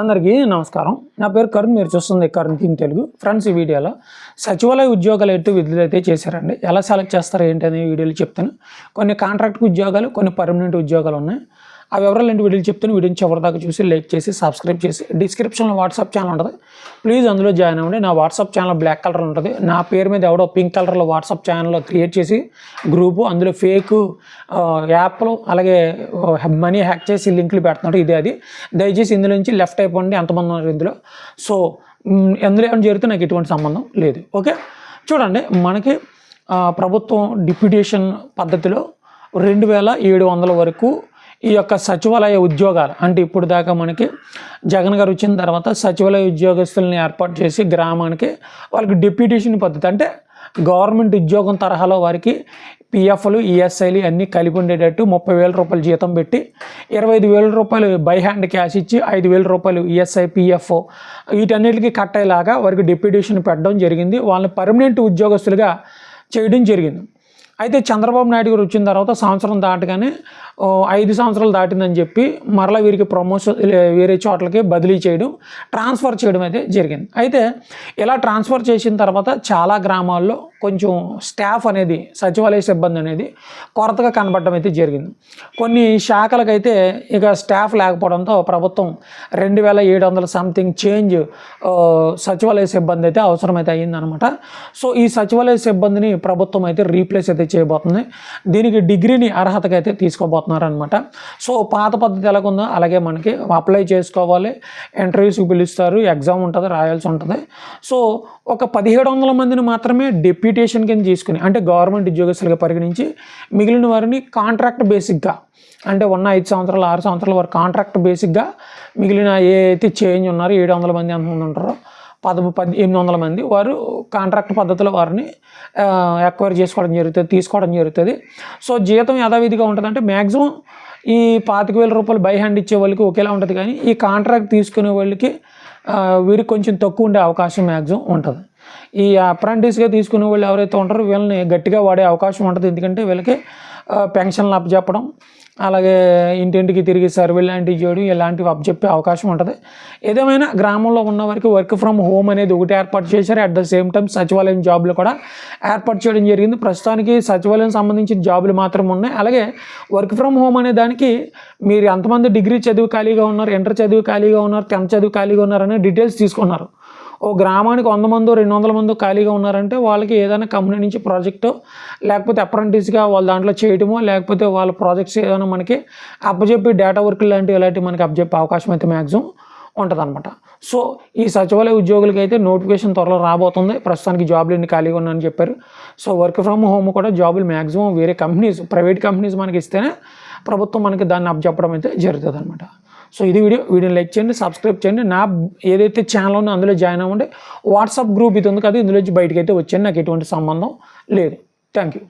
అందరికీ నమస్కారం. నా పేరు కరుణ్ మీరు చూస్తుంది కరుణ్ కింగ్ తెలుగు. ఫ్రెండ్స్ ఈ వీడియోలో సచివాలయ ఉద్యోగాలు ఎటు విధులు అయితే చేశారండి ఎలా సెలెక్ట్ చేస్తారు ఏంటి అనే వీడియోలు చెప్తాను. కొన్ని కాంట్రాక్ట్ ఉద్యోగాలు కొన్ని పర్మనెంట్ ఉద్యోగాలు ఉన్నాయి. ఆ వివరాలు ఏంటి వీడియోలు చెప్తాను. వీడియోని చివరి దాకా చూసి లైక్ చేసి సబ్స్క్రైబ్ చేసి. డిస్క్రిప్షన్లో వాట్సాప్ ఛానల్ ఉంటుంది. ప్లీజ్ అందులో జాయిన్ అవ్వండి. నా వాట్సాప్ ఛానల్ బ్లాక్ కలర్ ఉంటుంది. నా పేరు మీద ఎవడో పింక్ కలర్లో వాట్సాప్ ఛానల్లో క్రియేట్ చేసి గ్రూపు అందులో ఫేక్ యాప్లు అలాగే మనీ హ్యాక్ చేసి లింకులు పెడుతున్నారు ఇదే అది. దయచేసి ఇందులో నుంచి లెఫ్ట్ అయిపోండి. ఎంతమంది ఉన్నారు ఇందులో? సో ఎందులో ఏమైనా జరిగితే నాకు ఎటువంటి సంబంధం లేదు. ఓకే చూడండి మనకి ప్రభుత్వం డిప్యూటేషన్ పద్ధతిలో రెండు వేల ఏడు వందల వరకు ఈ యొక్క సచివాలయ ఉద్యోగాలు అంటే ఇప్పుడు దాకా మనకి జగన్ గారు వచ్చిన తర్వాత సచివాలయ ఉద్యోగస్తుల్ని ఏర్పాటు చేసి గ్రామానికి వాళ్ళకి డిప్యూటేషన్ పద్ధతి అంటే గవర్నమెంట్ ఉద్యోగం తరహాలో వారికి పిఎఫ్లు ఈఎస్ఐలు అన్నీ కలిపి ఉండేటట్టు ముప్పై వేల రూపాయలు జీతం పెట్టి ఇరవై ఐదు వేల రూపాయలు బై హ్యాండ్ క్యాష్ ఇచ్చి ఐదు వేల రూపాయలు ఈఎస్ఐ పిఎఫ్ వీటన్నిటికీ కట్ అయ్యేలాగా వారికి డిప్యూటేషన్ పెట్టడం జరిగింది. వాళ్ళని పర్మనెంట్ ఉద్యోగస్తులుగా చేయడం జరిగింది. అయితే చంద్రబాబు నాయుడు గారు వచ్చిన తర్వాత సంవత్సరం దాటగానే ఐదు సంవత్సరాలు దాటిందని చెప్పి మరలా వీరికి ప్రమోషన్ వేరే చోట్లకి బదిలీ చేయడం ట్రాన్స్ఫర్ చేయడం అయితే జరిగింది. అయితే ఇలా ట్రాన్స్ఫర్ చేసిన తర్వాత చాలా గ్రామాల్లో కొంచెం స్టాఫ్ అనేది సచివాలయ సిబ్బంది అనేది కొరతగా కనబడడం అయితే జరిగింది. కొన్ని శాఖలకైతే ఇక స్టాఫ్ లేకపోవడంతో ప్రభుత్వం రెండు వేల ఏడు వందల సంథింగ్ చేంజ్ సచివాలయ సిబ్బంది అయితే అవసరమైతే అయ్యిందనమాట. సో ఈ సచివాలయ సిబ్బందిని ప్రభుత్వం అయితే రీప్లేస్ అయితే చేయబోతుంది. దీనికి డిగ్రీని అర్హతకైతే తీసుకోబోతుంది. అనమాట సో పాత పద్ధతి ఎలాగుందో అలాగే మనకి అప్లై చేసుకోవాలి. ఇంటర్వ్యూస్కి పిలుస్తారు ఎగ్జామ్ ఉంటుంది రాయాల్సి ఉంటుంది. సో ఒక పదిహేడు వందల మందిని మాత్రమే డెప్యూటేషన్ కింద తీసుకుని అంటే గవర్నమెంట్ ఉద్యోగస్తులుగా పరిగణించి మిగిలిన వారిని కాంట్రాక్ట్ బేసిక్గా అంటే ఉన్న ఐదు సంవత్సరాలు ఆరు సంవత్సరాల వరకు కాంట్రాక్ట్ బేసిక్గా మిగిలిన ఏ అయితే చేంజ్ ఉన్నారో ఏడు వందల మంది ఎంతమంది ఉంటారో పదము పది ఎనిమిది వందల మంది వారు కాంట్రాక్ట్ పద్ధతిలో వారిని ఎక్వైర్ చేసుకోవడం జరుగుతుంది తీసుకోవడం జరుగుతుంది. సో జీతం యథావిధిగా ఉంటుంది అంటే మ్యాక్సిమం ఈ పాతిక వేల రూపాయలు బై హ్యాండ్ ఇచ్చే వాళ్ళకి ఒకేలా ఉంటుంది కానీ ఈ కాంట్రాక్ట్ తీసుకునే వాళ్ళకి వీరికి కొంచెం తక్కువ ఉండే అవకాశం మ్యాక్సిమం ఉంటుంది. ఈ అప్రెంటిస్గా తీసుకునే వాళ్ళు ఎవరైతే ఉంటారో వీళ్ళని గట్టిగా వాడే అవకాశం ఉంటుంది. ఎందుకంటే వీళ్ళకి పెన్షన్లు అప్పచెప్పడం అలాగే ఇంటింటికి తిరిగి సర్వే లాంటివి చేయడం ఇలాంటివి అప్పచెప్పే అవకాశం ఉంటుంది. ఏదేమైనా గ్రామంలో ఉన్న వారికి వర్క్ ఫ్రమ్ హోమ్ అనేది ఒకటి ఏర్పాటు చేశారు. అట్ ద సేమ్ టైం సచివాలయం జాబులు కూడా ఏర్పాటు చేయడం జరిగింది. ప్రస్తుతానికి సచివాలయం సంబంధించిన జాబులు మాత్రం ఉన్నాయి. అలాగే వర్క్ ఫ్రమ్ హోమ్ అనే దానికి మీరు ఎంతమంది డిగ్రీ చదువు ఖాళీగా ఉన్నారు ఇంటర్ చదువు ఖాళీగా ఉన్నారు టెన్త్ చదువు ఖాళీగా ఉన్నారు అనే డీటెయిల్స్ తీసుకున్నారు. ఓ గ్రామానికి వంద మందో రెండు వందల మందో ఖాళీగా ఉన్నారంటే వాళ్ళకి ఏదైనా కంపెనీ నుంచి ప్రాజెక్టు లేకపోతే అప్రెంటిస్గా వాళ్ళ దాంట్లో చేయడమో లేకపోతే వాళ్ళ ప్రాజెక్ట్స్ ఏదైనా మనకి అప్పచెప్పి డేటా వర్క్ లాంటివి ఇలాంటివి మనకి అప్పచెప్పే అవకాశం అయితే మ్యాక్సిమం ఉంటుందన్నమాట. సో ఈ సచివాలయ ఉద్యోగులకి అయితే నోటిఫికేషన్ త్వరలో రాబోతుంది. ప్రస్తుతానికి జాబ్లు ఎన్ని ఖాళీగా ఉన్నాయని చెప్పారు. సో వర్క్ ఫ్రమ్ హోమ్ కూడా జాబులు మ్యాక్సిమం వేరే కంపెనీస్ ప్రైవేట్ కంపెనీస్ మనకి ఇస్తేనే ప్రభుత్వం మనకి దాన్ని అప్పచెప్పడం అయితే జరుగుతుంది అనమాట సో ఇది వీడియో వీడియోని లైక్ చేయండి సబ్స్క్రైబ్ చేయండి. నా ఏదైతే ఛానల్ ఉందో అందులో జాయిన్ అవ్వండి. వాట్సాప్ గ్రూప్ ఇది ఉంది కదా ఇందులో బయటకు అయితే వచ్చాను నాకు ఎటువంటి సంబంధం లేదు. Thank you